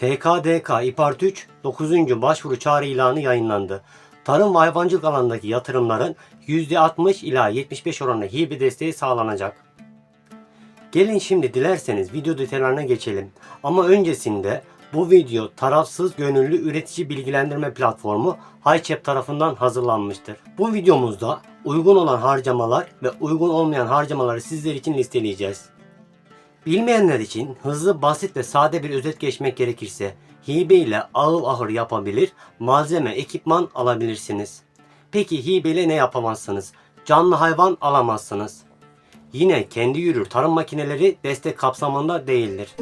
TKDK İPART 3 9. başvuru çağrı ilanı yayınlandı. Tarım ve hayvancılık alanındaki yatırımların %60 ila 75 oranında hibe desteği sağlanacak. Gelin şimdi dilerseniz video detaylarına geçelim. Ama öncesinde bu video tarafsız gönüllü üretici bilgilendirme platformu HiChep tarafından hazırlanmıştır. Bu videomuzda uygun olan harcamalar ve uygun olmayan harcamaları sizler için listeleyeceğiz. Bilmeyenler için hızlı, basit ve sade bir özet geçmek gerekirse hibe ile ağır ahır yapabilir, malzeme, ekipman alabilirsiniz. Peki hibe ile ne yapamazsınız? Canlı hayvan alamazsınız. Yine kendi yürür tarım makineleri destek kapsamında değildir.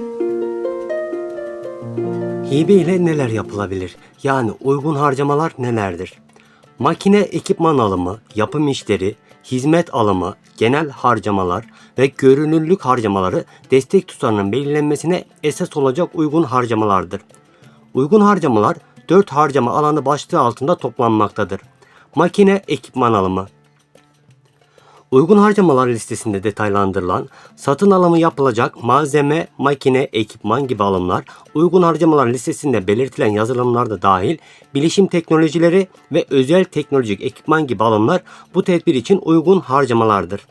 Hibe ile neler yapılabilir? Yani uygun harcamalar nelerdir? Makine ekipman alımı, yapım işleri, hizmet alımı, genel harcamalar ve görünürlük harcamaları destek tutarının belirlenmesine esas olacak uygun harcamalardır. Uygun harcamalar 4 harcama alanı başlığı altında toplanmaktadır. Makine ekipman alımı, Uygun harcamalar listesinde detaylandırılan satın alımı yapılacak malzeme, makine, ekipman gibi alımlar uygun harcamalar listesinde belirtilen yazılımlar da dahil bilişim teknolojileri ve özel teknolojik ekipman gibi alımlar bu tedbir için uygun harcamalardır.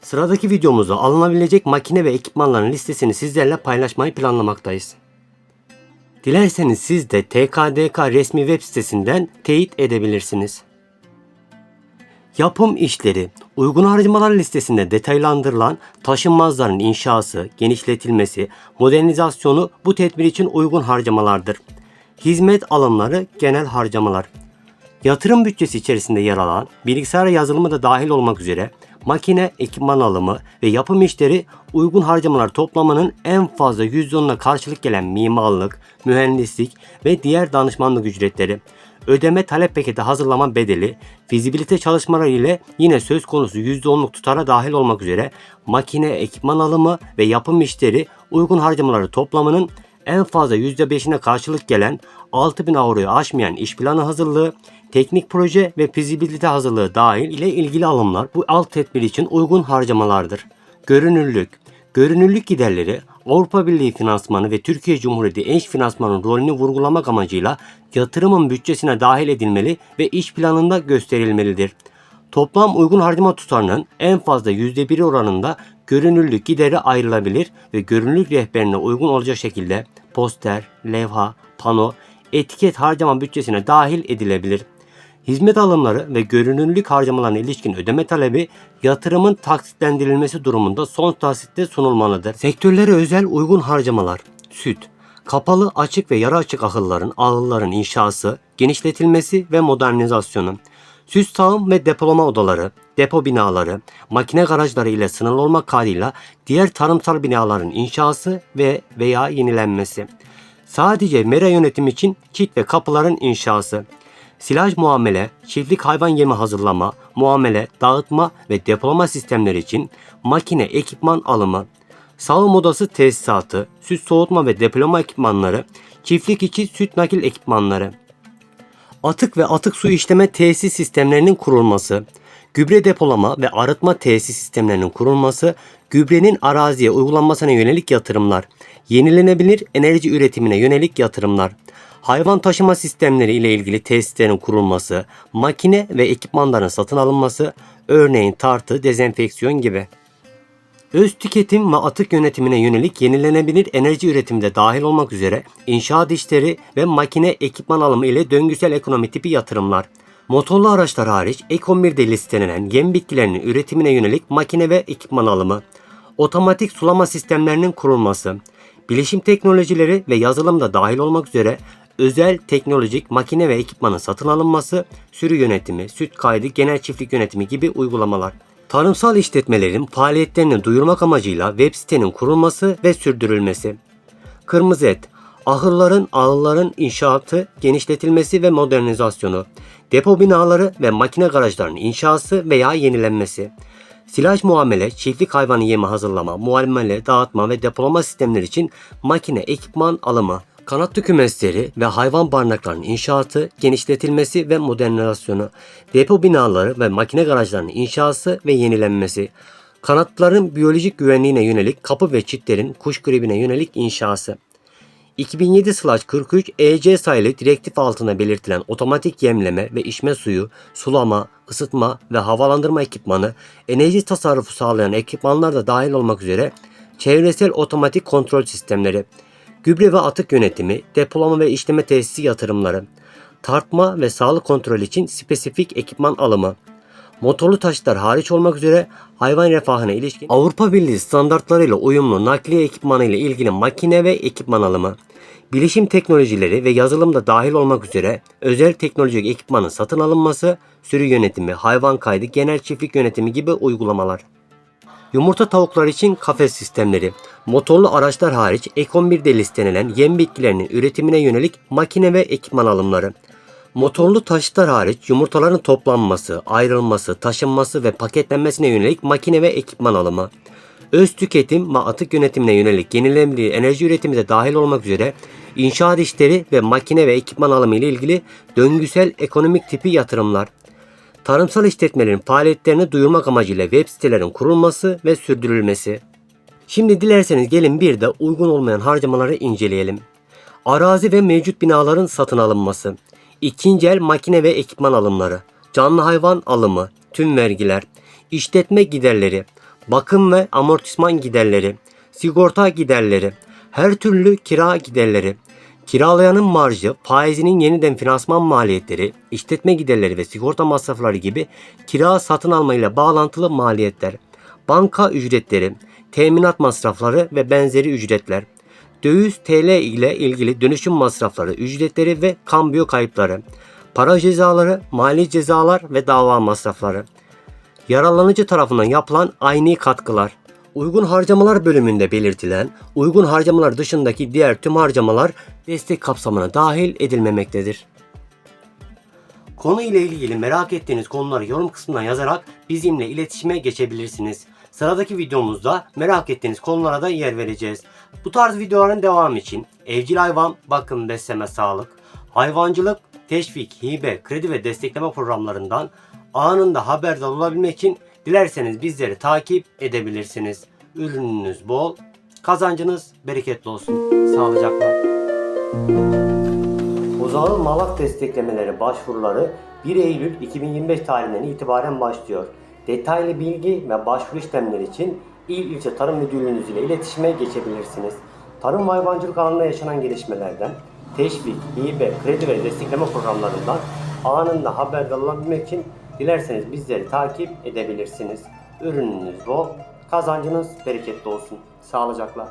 Sıradaki videomuzda alınabilecek makine ve ekipmanların listesini sizlerle paylaşmayı planlamaktayız. Dilerseniz siz de TKDK resmi web sitesinden teyit edebilirsiniz. Yapım işleri uygun harcamalar listesinde detaylandırılan taşınmazların inşası, genişletilmesi, modernizasyonu bu tedbir için uygun harcamalardır. Hizmet alımları genel harcamalar. Yatırım bütçesi içerisinde yer alan bilgisayar yazılımı da dahil olmak üzere makine, ekipman alımı ve yapım işleri uygun harcamalar toplamının en fazla %10'una karşılık gelen mimarlık, mühendislik ve diğer danışmanlık ücretleri ödeme talep paketi hazırlama bedeli, fizibilite çalışmaları ile yine söz konusu %10'luk tutara dahil olmak üzere makine, ekipman alımı ve yapım işleri uygun harcamaları toplamının en fazla %5'ine karşılık gelen 6000 avroyu aşmayan iş planı hazırlığı, teknik proje ve fizibilite hazırlığı dahil ile ilgili alımlar bu alt tedbir için uygun harcamalardır. Görünürlük Görünürlük giderleri Avrupa Birliği finansmanı ve Türkiye Cumhuriyeti eş finansmanın rolünü vurgulamak amacıyla yatırımın bütçesine dahil edilmeli ve iş planında gösterilmelidir. Toplam uygun harcama tutarının en fazla %1 oranında görünürlük gideri ayrılabilir ve görünürlük rehberine uygun olacak şekilde poster, levha, pano, etiket harcama bütçesine dahil edilebilir. Hizmet alımları ve görünürlük harcamalarına ilişkin ödeme talebi yatırımın taksitlendirilmesi durumunda son taksitte sunulmalıdır. Sektörlere özel uygun harcamalar, süt, kapalı, açık ve yarı açık ahılların, ahılların inşası, genişletilmesi ve modernizasyonu, süs sağım ve depolama odaları, depo binaları, makine garajları ile sınırlı olmak kaydıyla diğer tarımsal binaların inşası ve veya yenilenmesi. Sadece mera yönetimi için çit ve kapıların inşası, silaj muamele, çiftlik hayvan yemi hazırlama, muamele, dağıtma ve depolama sistemleri için makine ekipman alımı, sağım odası tesisatı, süt soğutma ve depolama ekipmanları, çiftlik içi süt nakil ekipmanları, atık ve atık su işleme tesis sistemlerinin kurulması, gübre depolama ve arıtma tesis sistemlerinin kurulması, gübrenin araziye uygulanmasına yönelik yatırımlar, yenilenebilir enerji üretimine yönelik yatırımlar, hayvan taşıma sistemleri ile ilgili tesislerin kurulması, makine ve ekipmanların satın alınması, örneğin tartı, dezenfeksiyon gibi. Öz tüketim ve atık yönetimine yönelik yenilenebilir enerji üretiminde dahil olmak üzere inşaat işleri ve makine ekipman alımı ile döngüsel ekonomi tipi yatırımlar. Motorlu araçlar hariç ek 11'de listelenen yem bitkilerinin üretimine yönelik makine ve ekipman alımı. Otomatik sulama sistemlerinin kurulması. Bilişim teknolojileri ve yazılım da dahil olmak üzere özel teknolojik makine ve ekipmanın satın alınması, sürü yönetimi, süt kaydı, genel çiftlik yönetimi gibi uygulamalar. Tarımsal işletmelerin faaliyetlerini duyurmak amacıyla web sitenin kurulması ve sürdürülmesi. Kırmızı et, ahırların, ağılların inşaatı, genişletilmesi ve modernizasyonu. Depo binaları ve makine garajlarının inşası veya yenilenmesi. Silaj muamele, çiftlik hayvanı yemi hazırlama, muamele, dağıtma ve depolama sistemleri için makine ekipman alımı. Kanatlı kümesleri ve hayvan barınaklarının inşaatı, genişletilmesi ve modernizasyonu, depo binaları ve makine garajlarının inşası ve yenilenmesi, kanatların biyolojik güvenliğine yönelik kapı ve çitlerin kuş gribine yönelik inşası, 2007-43 EC sayılı direktif altında belirtilen otomatik yemleme ve içme suyu, sulama, ısıtma ve havalandırma ekipmanı, enerji tasarrufu sağlayan ekipmanlar da dahil olmak üzere çevresel otomatik kontrol sistemleri, gübre ve atık yönetimi, depolama ve işleme tesisi yatırımları, tartma ve sağlık kontrolü için spesifik ekipman alımı, motorlu taşıtlar hariç olmak üzere hayvan refahına ilişkin Avrupa Birliği standartlarıyla uyumlu nakliye ekipmanı ile ilgili makine ve ekipman alımı, bilişim teknolojileri ve yazılımda dahil olmak üzere özel teknolojik ekipmanın satın alınması, sürü yönetimi, hayvan kaydı, genel çiftlik yönetimi gibi uygulamalar. Yumurta tavukları için kafes sistemleri, motorlu araçlar hariç ek 11'de listenilen yem bitkilerinin üretimine yönelik makine ve ekipman alımları, motorlu taşıtlar hariç yumurtaların toplanması, ayrılması, taşınması ve paketlenmesine yönelik makine ve ekipman alımı, öz tüketim ve atık yönetimine yönelik yenilenebilir enerji üretimi de dahil olmak üzere inşaat işleri ve makine ve ekipman alımı ile ilgili döngüsel ekonomik tipi yatırımlar, tarımsal işletmelerin faaliyetlerini duyurmak amacıyla web sitelerin kurulması ve sürdürülmesi. Şimdi dilerseniz gelin bir de uygun olmayan harcamaları inceleyelim. Arazi ve mevcut binaların satın alınması, ikinci el makine ve ekipman alımları, canlı hayvan alımı, tüm vergiler, işletme giderleri, bakım ve amortisman giderleri, sigorta giderleri, her türlü kira giderleri, kiralayanın marjı, faizinin yeniden finansman maliyetleri, işletme giderleri ve sigorta masrafları gibi kira satın alma ile bağlantılı maliyetler, banka ücretleri, teminat masrafları ve benzeri ücretler, döviz TL ile ilgili dönüşüm masrafları, ücretleri ve kambiyo kayıpları, para cezaları, mali cezalar ve dava masrafları, yararlanıcı tarafından yapılan aynı katkılar, uygun harcamalar bölümünde belirtilen uygun harcamalar dışındaki diğer tüm harcamalar destek kapsamına dahil edilmemektedir. Konu ile ilgili merak ettiğiniz konuları yorum kısmından yazarak bizimle iletişime geçebilirsiniz. Sıradaki videomuzda merak ettiğiniz konulara da yer vereceğiz. Bu tarz videoların devamı için evcil hayvan, bakım, besleme, sağlık, hayvancılık, teşvik, hibe, kredi ve destekleme programlarından anında haberdar olabilmek için dilerseniz bizleri takip edebilirsiniz. Ürününüz bol, kazancınız bereketli olsun. Sağlıcakla. Uzağın malak desteklemeleri başvuruları 1 Eylül 2025 tarihinden itibaren başlıyor. Detaylı bilgi ve başvuru işlemleri için İl İlçe Tarım Müdürlüğünüz ile iletişime geçebilirsiniz. Tarım ve hayvancılık alanında yaşanan gelişmelerden, teşvik, hibe, kredi ve destekleme programlarından anında haberdar olabilmek için Dilerseniz bizleri takip edebilirsiniz. Ürününüz bol, kazancınız bereketli olsun. Sağlıcakla.